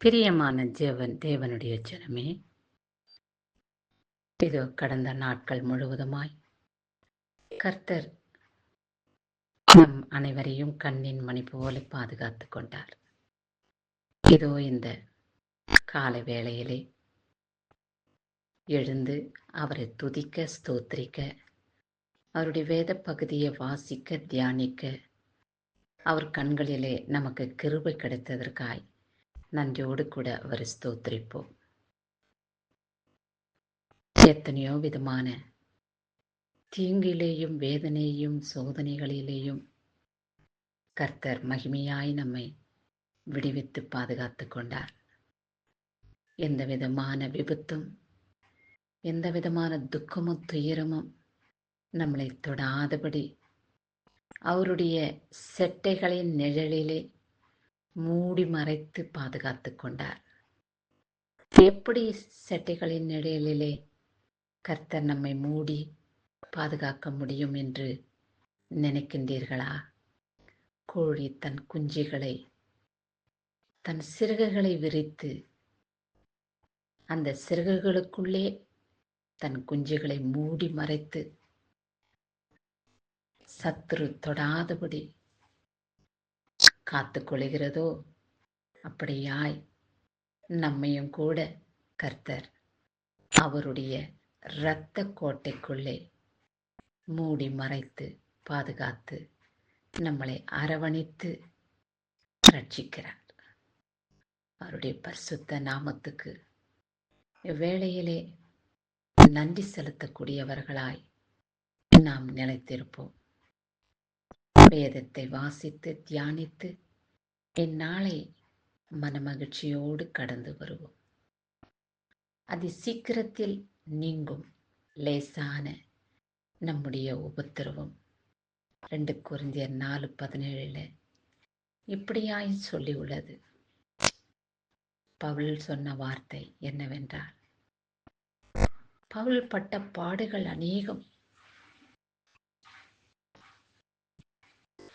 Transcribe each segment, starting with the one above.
பிரியமான ஜேவன் தேவனுடைய ஜனமே இதோ கடந்த நாட்கள் முழுவதுமாய் கர்த்தர் நம் அனைவரையும் கண்ணின் மணி போல பாதுகாத்து கொண்டார். இதோ இந்த காலை வேளையிலே எழுந்து அவரை துதிக்க ஸ்தோத்திரிக்க அவருடைய வேத பகுதியை வாசிக்க தியானிக்க அவர் கண்களிலே நமக்கு கிருபை கிடைத்ததற்காய் நன்றியோடு கூட அவர் ஸ்தோத்திரிப்போம். எத்தனையோ விதமான தீங்கிலேயும் வேதனையும் சோதனைகளிலேயும் கர்த்தர் மகிமையாய் நம்மை விடுவித்து பாதுகாத்து கொண்டார். எந்த விதமான விபத்தும் எந்த விதமான துக்கமும் துயரமும் நம்மளை தொடாதபடி அவருடைய செட்டைகளின் நிழலிலே மூடி மறைத்து பாதுகாத்து கொண்டார். எப்படி செட்டைகளின் நிழலிலே கர்த்தர் நம்மை மூடி பாதுகாக்க முடியும் என்று நினைக்கின்றீர்களா? கோழி தன் குஞ்சுகளை தன் சிறகுகளை விரித்து அந்த சிறகுகளுக்குள்ளே தன் குஞ்சுகளை மூடி மறைத்து சத்துரு தொடாதபடி காத்து கொள்கிறதோ? அப்படியாய் நம்மையும் கூட கர்த்தர் அவருடைய இரத்த கோட்டைக்குள்ளே மூடி மறைத்து பாதுகாத்து நம்மளை அரவணைத்து ரட்சிக்கிறார். அவருடைய பரிசுத்த நாமத்துக்கு இவ்வேளையிலே நன்றி செலுத்தக்கூடியவர்களாய் நாம் நிலைத்திருப்போம். வேதத்தை வாசித்து தியானித்து இந்நாளை மனமகிழ்ச்சியோடு கடந்து வருவோம். அதி சீக்கிரத்தில் நீங்கும் லேசான நம்முடைய உபத்திரவம். ரெண்டு குருந்தியர் நாலு பதினேழில் இப்படியாய் சொல்லி உள்ளது பவுல் சொன்ன வார்த்தை என்னவென்றால் பவுல் பட்ட பாடுகள் அநேகம்.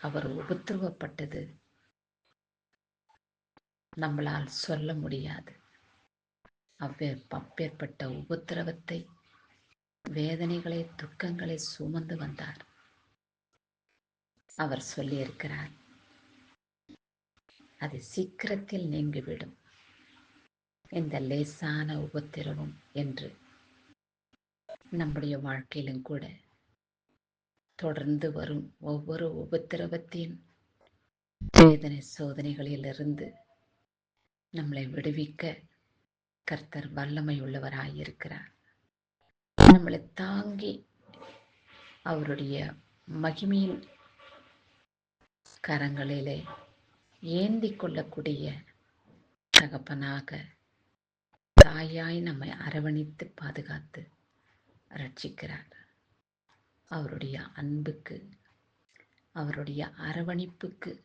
அவர் உபத்திரவப்பட்டது. நம்மளால் சொல்ல முடியாது. அவ்வே அப்பேற்பட்ட உபத்திரவத்தை வேதனைகளை துக்கங்களை சுமந்து வந்தார். அவர் சொல்லியிருக்கிறார் அது சீக்கிரத்தில் நீங்கிவிடும். இந்த லேசான உபத்திரவம் என்று. நம்முடைய வாழ்க்கையிலும் கூட தொடர்ந்து வரும் ஒவ்வொரு உபத்திரவத்தின் வேதனை சோதனைகளிலிருந்து நம்மளை விடுவிக்க கர்த்தர் வல்லமை உள்ளவராயிருக்கிறார் நம்மளை தாங்கி அவருடைய மகிமையின் கரங்களிலே ஏந்தி கொள்ளக்கூடிய தகப்பனாக தாயாய் நம்மை அரவணைத்து பாதுகாத்து ரட்சிக்கிறார். அவருடைய அன்புக்கு அவருடைய அரவணைப்புக்கு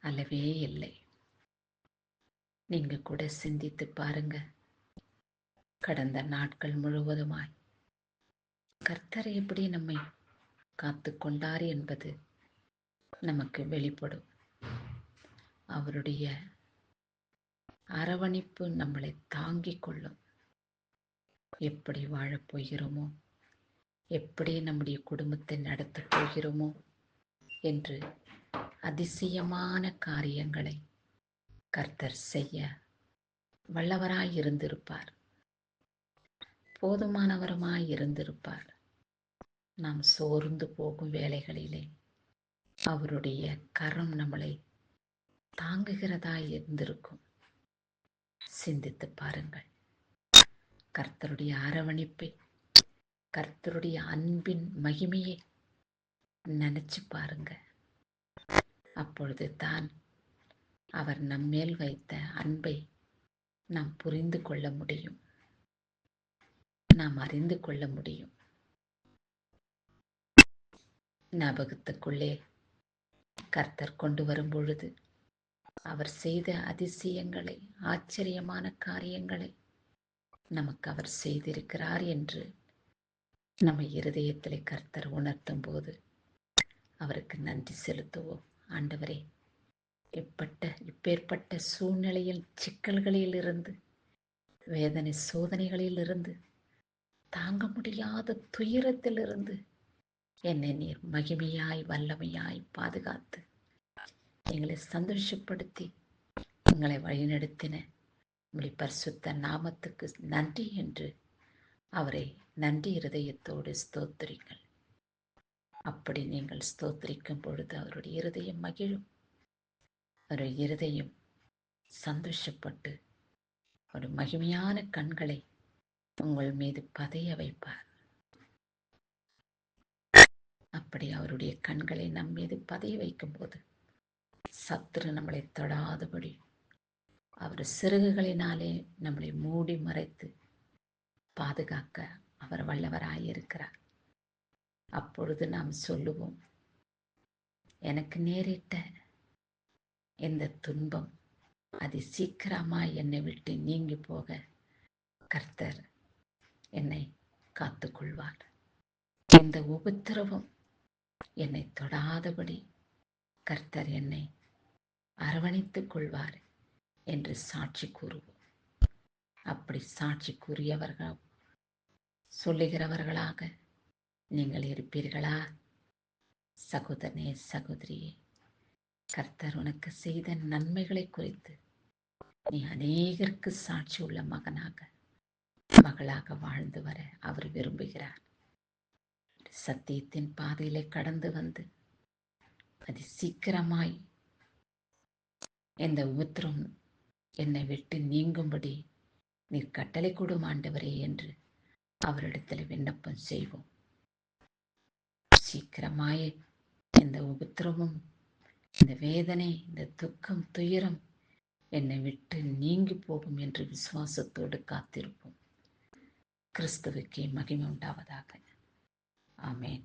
அளவே இல்லை. நீங்க கூட சிந்தித்து பாருங்க. கடந்த நாட்கள் முழுவதுமாய் கர்த்தர் எப்படி நம்மை காத்து கொண்டார் என்பது நமக்கு வெளிப்படும். அவருடைய அரவணைப்பு நம்மளை தாங்கிக் கொள்ளும். எப்படி வாழப்போகிறோமோ எப்படி நம்முடைய குடும்பத்தை நடத்தப் போகிறோமோ என்று அதிசயமான காரியங்களை கர்த்தர் செய்ய வல்லவராய் இருந்திருப்பார். போதுமானவருமாய் இருந்திருப்பார். நாம் சோர்ந்து போகும் வேலைகளிலே அவருடைய கரம் நம்மளை தாங்குகிறதாய் இருந்திருக்கும். சிந்தித்து பாருங்கள். கர்த்தருடைய அரவணைப்பை கர்த்தருடைய அன்பின் மகிமையை நினைச்சு பாருங்க. அப்பொழுது தான் அவர் நம்மேல் வைத்த அன்பை நாம் புரிந்து கொள்ள முடியும். நாம் அறிந்து கொள்ள முடியும். ஞாபகத்துக்குள்ளே கர்த்தர் கொண்டு வரும் பொழுது அவர் செய்த அதிசயங்களை ஆச்சரியமான காரியங்களை நமக்கு அவர் செய்திருக்கிறார் என்று நம்ம இருதயத்தில் கர்த்தர் உணர்த்தும் போது அவருக்கு நன்றி செலுத்துவோம். ஆண்டவரே இப்பட்ட இப்பேற்பட்ட சூழ்நிலையில் சிக்கல்களில் இருந்து வேதனை சோதனைகளில் இருந்து தாங்க முடியாத துயரத்திலிருந்து என்னை நீர் மகிமையாய் வல்லமையாய் பாதுகாத்து எங்களை சந்தோஷப்படுத்தி எங்களை வழிநடத்தின உங்களை பரிசுத்த நாமத்துக்கு நன்றி என்று அவரை நன்றி இருதயத்தோடு ஸ்தோத்திரிங்கள். அப்படி நீங்கள் ஸ்தோத்திரிக்கும் பொழுது அவருடைய இருதயம் மகிழும். அவருடைய இருதயம் சந்தோஷப்பட்டு ஒரு மகிமையான கண்களை உங்கள் மீது பதைய வைப்பார். அப்படி அவருடைய கண்களை நம் மீது பதைய வைக்கும்போது சத்துரு நம்மளை தொடாதபடி அவர் சிறகுகளினாலே நம்மளை மூடி மறைத்து பாதுகாக்க அவர் வல்லவராயிருக்கிறார் அப்பொழுது நாம் சொல்லுவோம் எனக்கு நேரிட்ட இந்த துன்பம் அது சீக்கிரமா என்னை விட்டு நீங்கி போக கர்த்தர் என்னை காத்துக்கொள்வார். இந்த உபத்திரவம் என்னை தொடாதபடி கர்த்தர் என்னை அரவணைத்துக் கொள்வார் என்று சாட்சி கூறுவோம். அப்படி சாட்சிக்குரியவர்கள் சொல்லுகிறவர்களாக நீங்கள் இருப்பீர்களா? சகோதரனே சகோதரியே கர்த்தர் உனக்கு செய்த நன்மைகளை குறித்து நீ அநேகருக்கு சாட்சி உள்ள மகனாக மகளாக வாழ்ந்து வர அவர் விரும்புகிறார். சத்தியத்தின் பாதையிலே கடந்து வந்து அது சீக்கிரமாய் எந்த உபத்திரம் என்னை விட்டு நீங்கும்படி நீர் கட்டளை கொடும் ஆண்டவரே என்று அவரிடத்தில் விண்ணப்பம் செய்வோம். சீக்கிரமாய் இந்த உபத்திரமும் இந்த வேதனை இந்த துக்கம் துயரம் என்னை விட்டு நீங்கி போகும் என்று விசுவாசத்தோடு காத்திருப்போம். கிறிஸ்துவுக்கே மகிமை உண்டாவதாக. ஆமேன்.